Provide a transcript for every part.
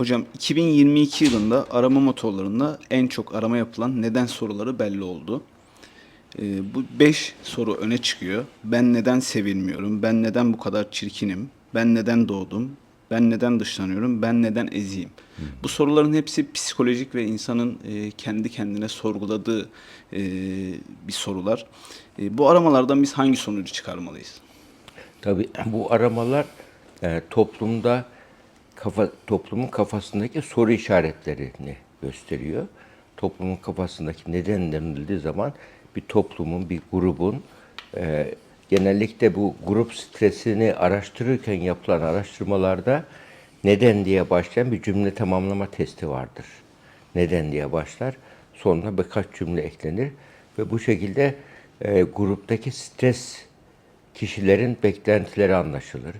Hocam 2022 yılında arama motorlarında en çok arama yapılan neden soruları belli oldu. Ee, bu 5 soru öne çıkıyor. Ben neden sevilmiyorum? Ben neden bu kadar çirkinim? Ben neden doğdum? Ben neden dışlanıyorum? Ben neden eziyim? Bu soruların hepsi psikolojik ve insanın e, kendi kendine sorguladığı e, bir sorular. E, bu aramalardan biz hangi sonucu çıkarmalıyız? Tabii bu aramalar e, toplumda kafa toplumun kafasındaki soru işaretlerini gösteriyor. Toplumun kafasındaki neden denildiği zaman bir toplumun, bir grubun e, genellikle bu grup stresini araştırırken yapılan araştırmalarda neden diye başlayan bir cümle tamamlama testi vardır. Neden diye başlar. Sonra birkaç cümle eklenir ve bu şekilde e, gruptaki stres kişilerin beklentileri anlaşılır.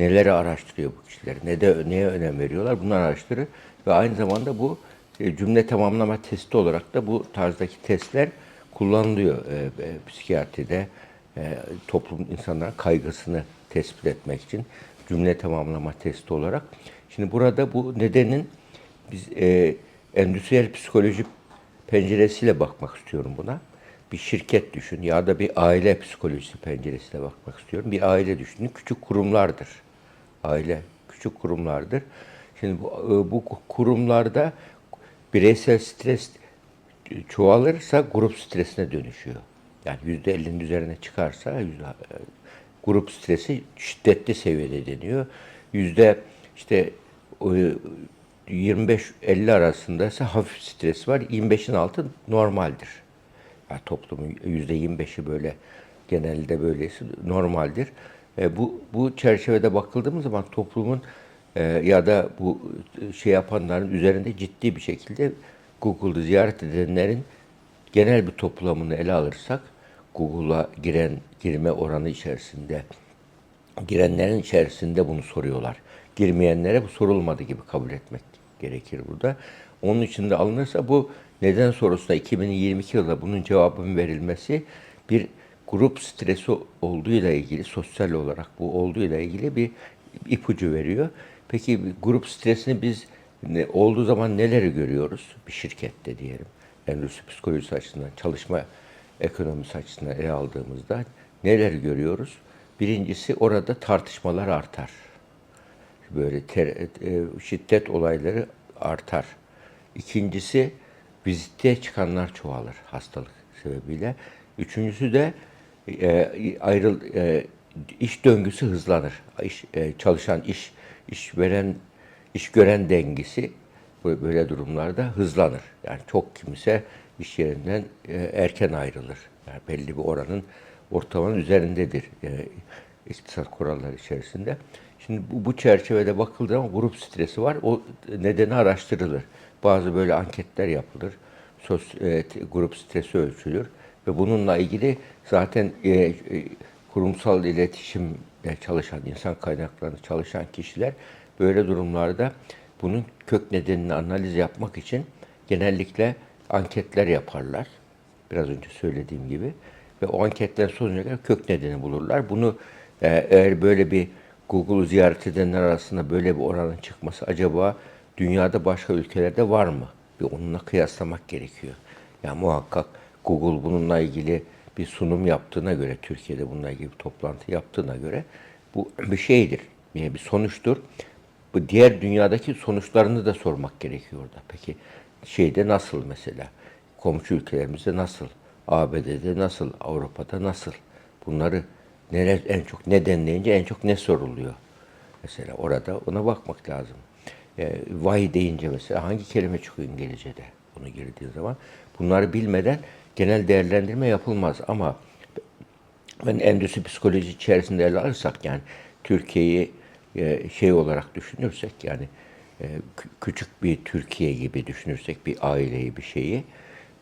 Neleri araştırıyor bu kişiler, ne de neye önem veriyorlar bunları araştırır ve aynı zamanda bu e, cümle tamamlama testi olarak da bu tarzdaki testler kullanılıyor e, e, psikiyatride e, toplum insanların kaygısını tespit etmek için cümle tamamlama testi olarak. Şimdi burada bu nedenin biz e, endüstriyel psikoloji penceresiyle bakmak istiyorum buna. Bir şirket düşün ya da bir aile psikolojisi penceresiyle bakmak istiyorum. Bir aile düşünün. Küçük kurumlardır. Aile küçük kurumlardır. Şimdi bu, e, bu kurumlarda bireysel stres çoğalırsa grup stresine dönüşüyor. Yani yüzde ellinin üzerine çıkarsa yüzde, e, grup stresi şiddetli seviyede deniyor. Yüzde işte e, 25-50 arasında ise hafif stres var. 25'in altı normaldir. Yani toplumun yüzde 25'i böyle genelde böylesi normaldir. E, bu bu çerçevede bakıldığımız zaman toplumun e, ya da bu şey yapanların üzerinde ciddi bir şekilde Google'ı ziyaret edenlerin genel bir toplamını ele alırsak Google'a giren girme oranı içerisinde girenlerin içerisinde bunu soruyorlar. Girmeyenlere bu sorulmadı gibi kabul etmek gerekir burada. Onun için de alınırsa bu neden sorusuna 2022 yılında bunun cevabının verilmesi bir grup stresi olduğuyla ilgili, sosyal olarak bu olduğuyla ilgili bir ipucu veriyor. Peki grup stresini biz ne, olduğu zaman neleri görüyoruz? Bir şirkette diyelim. Endüstri psikolojisi açısından, çalışma ekonomisi açısından ele aldığımızda neleri görüyoruz? Birincisi orada tartışmalar artar. Böyle ter, e, şiddet olayları artar. İkincisi vizite çıkanlar çoğalır hastalık sebebiyle. Üçüncüsü de e, ayrıl e, iş döngüsü hızlanır. İş, e, çalışan iş işveren iş gören dengesi böyle durumlarda hızlanır. Yani çok kimse iş yerinden e, erken ayrılır. Yani belli bir oranın ortalamanın üzerindedir e, iktisat kuralları içerisinde. Şimdi bu, bu çerçevede bakıldığı zaman grup stresi var. O nedeni araştırılır. Bazı böyle anketler yapılır. Sos, e, grup stresi ölçülür ve bununla ilgili zaten e, e, kurumsal iletişimde çalışan, insan kaynaklarında çalışan kişiler böyle durumlarda bunun kök nedenini analiz yapmak için genellikle anketler yaparlar. Biraz önce söylediğim gibi. Ve o anketler sonucuna kadar kök nedeni bulurlar. Bunu e, eğer böyle bir Google'u ziyaret edenler arasında böyle bir oranın çıkması acaba dünyada başka ülkelerde var mı? Bir onunla kıyaslamak gerekiyor. Yani muhakkak Google bununla ilgili bir sunum yaptığına göre, Türkiye'de bununla ilgili bir toplantı yaptığına göre bu bir şeydir. Bir sonuçtur. Bu diğer dünyadaki sonuçlarını da sormak gerekiyor orada. Peki şeyde nasıl mesela? Komşu ülkelerimizde nasıl? ABD'de nasıl? Avrupa'da nasıl? Bunları neler en çok ne denleyince en çok ne soruluyor? Mesela orada ona bakmak lazım. E, vahiy deyince mesela hangi kelime çıkıyor İngilizce'de? Bunu girdiği zaman. Bunları bilmeden genel değerlendirme yapılmaz ama ben endüstri psikoloji içerisinde ele alırsak yani Türkiye'yi e, şey olarak düşünürsek yani e, kü- küçük bir Türkiye gibi düşünürsek bir aileyi bir şeyi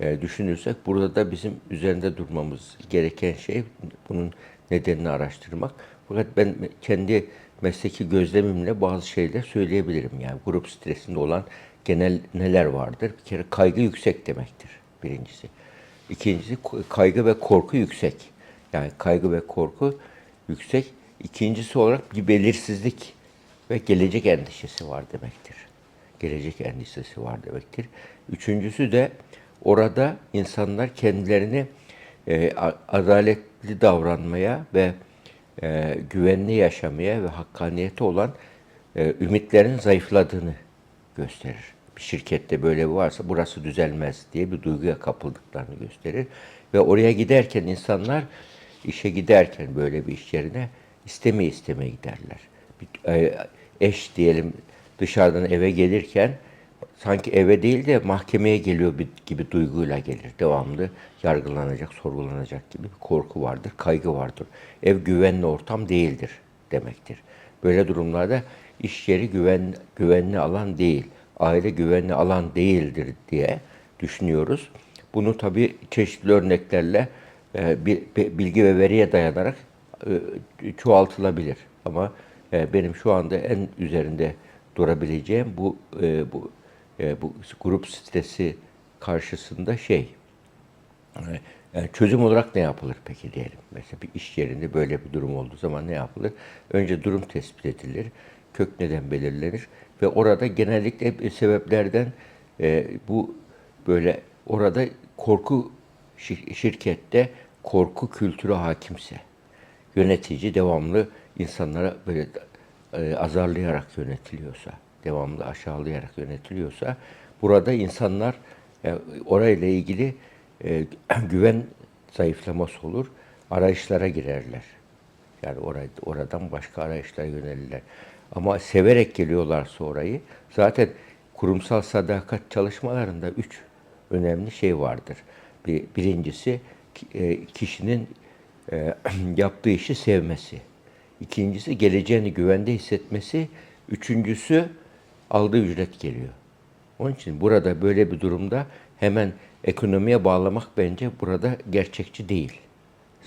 e, düşünürsek burada da bizim üzerinde durmamız gereken şey bunun nedenini araştırmak. Fakat ben kendi mesleki gözlemimle bazı şeyler söyleyebilirim. Yani grup stresinde olan genel neler vardır? Bir kere kaygı yüksek demektir birincisi. İkincisi kaygı ve korku yüksek. Yani kaygı ve korku yüksek. İkincisi olarak bir belirsizlik ve gelecek endişesi var demektir. gelecek endişesi var demektir. Üçüncüsü de orada insanlar kendilerini e, adaletli davranmaya ve e, güvenli yaşamaya ve hakkaniyeti olan e, ümitlerin zayıfladığını gösterir. Bir şirkette böyle bir varsa burası düzelmez diye bir duyguya kapıldıklarını gösterir. Ve oraya giderken insanlar işe giderken böyle bir iş yerine istemeye istemeye giderler. Bir, e, eş diyelim dışarıdan eve gelirken sanki eve değil de mahkemeye geliyor gibi duyguyla gelir. Devamlı yargılanacak, sorgulanacak gibi bir korku vardır, kaygı vardır. Ev güvenli ortam değildir demektir. Böyle durumlarda iş yeri güven, güvenli alan değil, aile güvenli alan değildir diye düşünüyoruz. Bunu tabii çeşitli örneklerle e, bi- bi- bilgi ve veriye dayanarak e, çoğaltılabilir. Ama e, benim şu anda en üzerinde durabileceğim bu bu bu grup stresi karşısında şey yani çözüm olarak ne yapılır peki diyelim. Mesela bir iş yerinde böyle bir durum olduğu zaman ne yapılır? Önce durum tespit edilir, kök neden belirlenir ve orada genellikle sebeplerden e, bu böyle orada korku şir- şirkette korku kültürü hakimse yönetici devamlı insanlara böyle e, azarlayarak yönetiliyorsa, devamlı aşağılayarak yönetiliyorsa burada insanlar e, orayla ilgili e, güven zayıflaması olur, arayışlara girerler. Yani orayı, oradan başka arayışlara yönelirler. Ama severek geliyorlarsa orayı, zaten kurumsal sadakat çalışmalarında üç önemli şey vardır. Bir, birincisi e, kişinin e, yaptığı işi sevmesi. İkincisi geleceğini güvende hissetmesi. Üçüncüsü aldığı ücret geliyor. Onun için burada böyle bir durumda hemen ekonomiye bağlamak bence burada gerçekçi değil.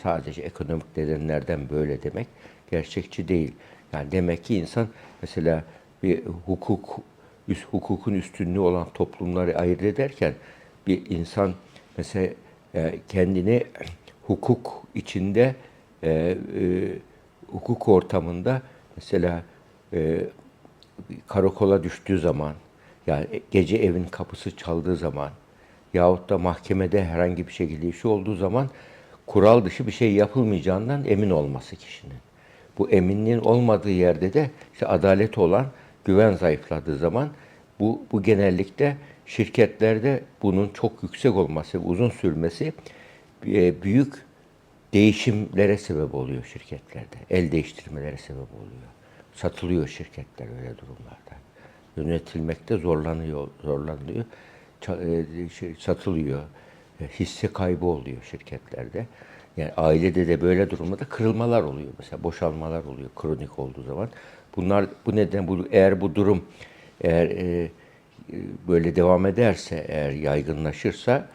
Sadece ekonomik nedenlerden böyle demek gerçekçi değil. Yani demek ki insan mesela bir hukuk üst, hukukun üstünlüğü olan toplumları ayırt ederken bir insan mesela e, kendini hukuk içinde e, e, hukuk ortamında mesela e, karakola düştüğü zaman, yani gece evin kapısı çaldığı zaman yahut da mahkemede herhangi bir şekilde işi olduğu zaman kural dışı bir şey yapılmayacağından emin olması kişinin. Bu eminliğin olmadığı yerde de işte adalet olan güven zayıfladığı zaman bu, bu genellikle şirketlerde bunun çok yüksek olması, uzun sürmesi e, büyük değişimlere sebep oluyor şirketlerde. El değiştirmelere sebep oluyor. Satılıyor şirketler öyle durumlarda. Yönetilmekte zorlanıyor, zorlanıyor. E, şey, satılıyor. E, Hisse kaybı oluyor şirketlerde. Yani ailede de böyle durumda kırılmalar oluyor. Mesela boşalmalar oluyor kronik olduğu zaman. Bunlar bu neden bu eğer bu durum eğer e, e, böyle devam ederse, eğer yaygınlaşırsa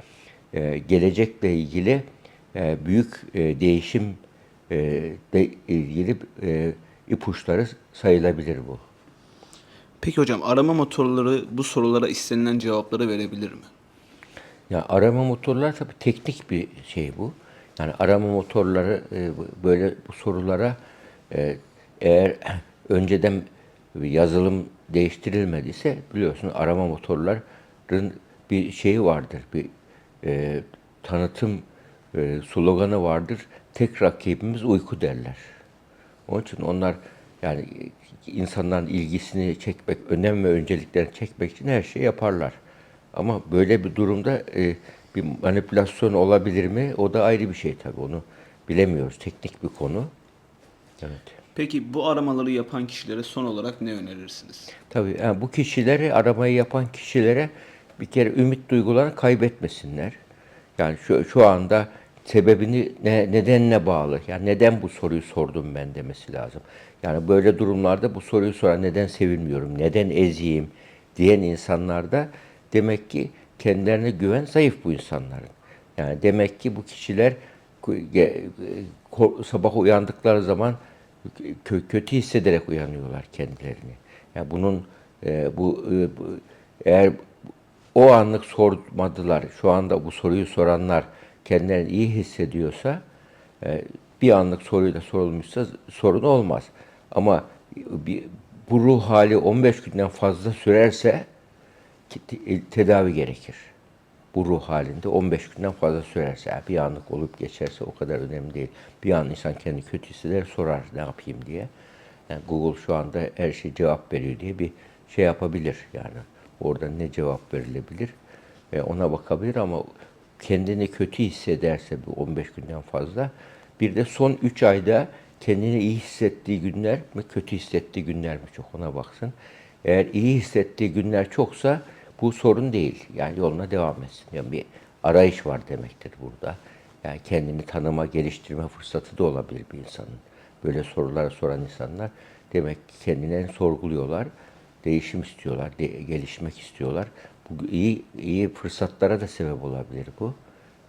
e, gelecekle ilgili e, büyük e, değişim e, de ilgili e, ipuçları sayılabilir bu. Peki hocam arama motorları bu sorulara istenilen cevapları verebilir mi? Ya arama motorları tabii teknik bir şey bu. Yani arama motorları e, böyle bu sorulara e, eğer önceden yazılım değiştirilmediyse biliyorsun arama motorların bir şeyi vardır. Bir e, tanıtım e, sloganı vardır. Tek rakibimiz uyku derler. Onun için onlar yani insanların ilgisini çekmek, önem ve önceliklerini çekmek için her şeyi yaparlar. Ama böyle bir durumda e, bir manipülasyon olabilir mi? O da ayrı bir şey tabii. Onu bilemiyoruz. Teknik bir konu. Evet. Peki bu aramaları yapan kişilere son olarak ne önerirsiniz? Tabii yani bu kişileri aramayı yapan kişilere bir kere ümit duygularını kaybetmesinler. Yani şu, şu anda sebebini ne, nedenine bağlı. Yani neden bu soruyu sordum ben demesi lazım. Yani böyle durumlarda bu soruyu soran neden sevilmiyorum, neden eziyim diyen insanlarda demek ki kendilerine güven zayıf bu insanların. Yani demek ki bu kişiler sabah uyandıkları zaman kö- kötü hissederek uyanıyorlar kendilerini. Yani bunun e, bu, e, bu eğer o anlık sormadılar, şu anda bu soruyu soranlar kendilerini iyi hissediyorsa e, bir anlık soruyla sorulmuşsa sorun olmaz. Ama bir, bu ruh hali 15 günden fazla sürerse tedavi gerekir. Bu ruh halinde 15 günden fazla sürerse, bir anlık olup geçerse o kadar önemli değil. Bir an insan kendi kötü hisseder, sorar ne yapayım diye. Yani Google şu anda her şey cevap veriyor diye bir şey yapabilir yani. Orada ne cevap verilebilir ve ona bakabilir ama kendini kötü hissederse bu 15 günden fazla bir de son 3 ayda kendini iyi hissettiği günler mi kötü hissettiği günler mi çok ona baksın. Eğer iyi hissettiği günler çoksa bu sorun değil. Yani yoluna devam etsin. Yani bir arayış var demektir burada. Yani kendini tanıma, geliştirme fırsatı da olabilir bir insanın. Böyle sorular soran insanlar demek ki kendilerini sorguluyorlar, değişim istiyorlar, de- gelişmek istiyorlar. Bu iyi iyi fırsatlara da sebep olabilir bu.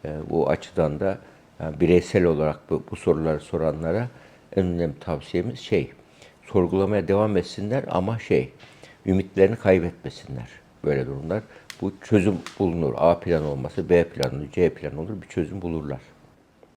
Ee, bu açıdan da yani bireysel olarak bu, bu soruları soranlara en önemli tavsiyemiz şey, sorgulamaya devam etsinler ama şey, ümitlerini kaybetmesinler böyle durumlar. Bu çözüm bulunur. A plan olması B plan olur, C plan olur, bir çözüm bulurlar.